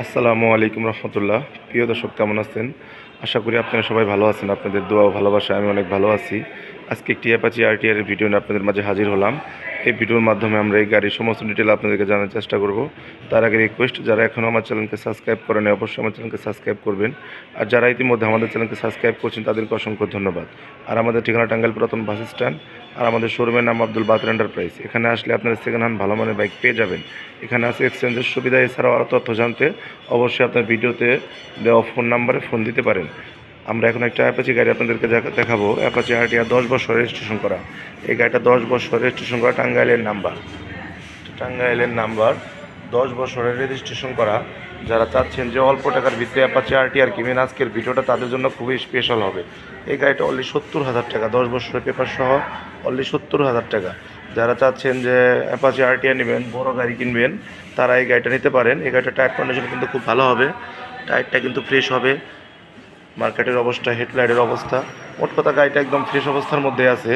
আসসালামু আলাইকুম রহমতুল্লাহ। প্রিয় দর্শক, কেমন আছেন? আশা করি আপনারা সবাই ভালো আছেন, আপনাদের দোয়া ভালোবাসা আমি অনেক ভালো আছি। আজকে একটি অ্যাপাচি আরটিআর এর ভিডিও নিয়ে আপনাদের মাঝে হাজির হলাম। এই ভিডিওর মাধ্যমে আমরা এই গাড়ির সমস্ত ডিটেল আপনাদেরকে জানার চেষ্টা করব। তার আগে রিকোয়েস্ট যারা এখনও আমার চ্যানেলকে সাবস্ক্রাইব করেন অবশ্যই আমার চ্যানেলকে সাবস্ক্রাইব করবেন। আর যারা ইতিমধ্যে আমাদের চ্যানেলকে সাবস্ক্রাইব করছেন, তাদেরকে অসংখ্য ধন্যবাদ। আর আমাদের ঠিকানা টাঙ্গাইল পুরাতন বাস স্ট্যান্ড আর আমাদের শোরুমের নাম আব্দুল বাতর এন্টারপ্রাইজ এখানে আসলে আপনারা সেকেন্ড হ্যান্ড ভালো মানের বাইক পেয়ে যাবেন। এখানে আছে এক্সচেঞ্জের সুবিধা, এছাড়াও আরও তথ্য জানতে অবশ্যই আপনার ভিডিওতে দেওয়া ফোন নাম্বারে ফোন দিতে পারেন। আমরা এখন একটা অ্যাপাচি গাড়ি আপনাদেরকে দেখা- দেখাবো। অ্যাপাচি হাটিয়া দশ বছর রেজিস্ট্রেশন করা। এই গাড়িটা দশ বছর রেজিস্ট্রেশন করা টাঙ্গাইলের নাম্বার টাঙ্গাইলের নাম্বার দশ বছরের রেজিস্ট্রেশন করা। যারা চাচ্ছেন যে অল্প টাকার ভিতরে অ্যাপাচি আর টিআর কিনবেন আজকের ভিডিওটা তাদের জন্য খুবই স্পেশাল হবে। এই গাড়িটা অনলি সত্তর হাজার টাকা, দশ বছরের পেপার সহ অনলি সত্তর হাজার টাকা। যারা চাচ্ছেন যে অ্যাপাচি আরটিআর নেবেন, বড় গাড়ি কিনবেন, তারা এই গাড়িটা নিতে পারেন। এই গাড়িটা টায়ার কন্ডিশন কিন্তু খুব ভালো হবে। টায়ারটা কিন্তু ফ্রেশ হবে। মার্কেটের অবস্থা, হেডলাইটের অবস্থা, মোট কথা গাড়িটা একদম ফ্রেশ অবস্থার মধ্যে আছে।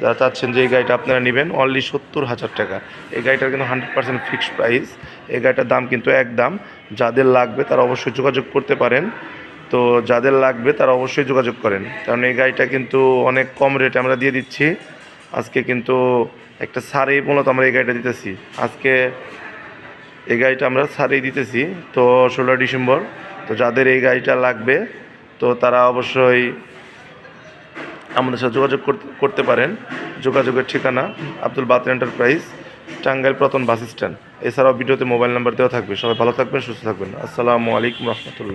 যারা চাচ্ছেন যে এই গাড়িটা আপনারা নেবেন অনলি সত্তর হাজার টাকা। এই গাড়িটার কিন্তু হান্ড্রেড পার্সেন্ট ফিক্সড প্রাইস এই গাড়িটার দাম কিন্তু একদম, যাদের লাগবে তারা অবশ্যই যোগাযোগ করতে পারেন। তো যাদের লাগবে তারা অবশ্যই যোগাযোগ করেন। কারণ এই গাড়িটা কিন্তু অনেক কম রেটে আমরা দিয়ে দিচ্ছি। আজকে কিন্তু একটা সারে মূলত আমরা এই গাড়িটা দিতেছি। আজকে এই গাড়িটা আমরা সারেই দিতেছি। তো ষোলো ডিসেম্বর। তো যাদের এই গাড়িটা লাগবে তো তারা অবশ্যই আমাদের সাথে যোগাযোগ করতে পারেন। যোগাযোগের ঠিকানা আব্দুল বাতর এন্টারপ্রাইজ, টাঙ্গাইল প্রতন বাস স্ট্যান্ড। এছাড়াও ভিডিওতে মোবাইল নাম্বার দেওয়া থাকবে। সবাই ভালো থাকবেন, সুস্থ থাকবেন। আসসালামু আলাইকুম রহমতুল্লাহ।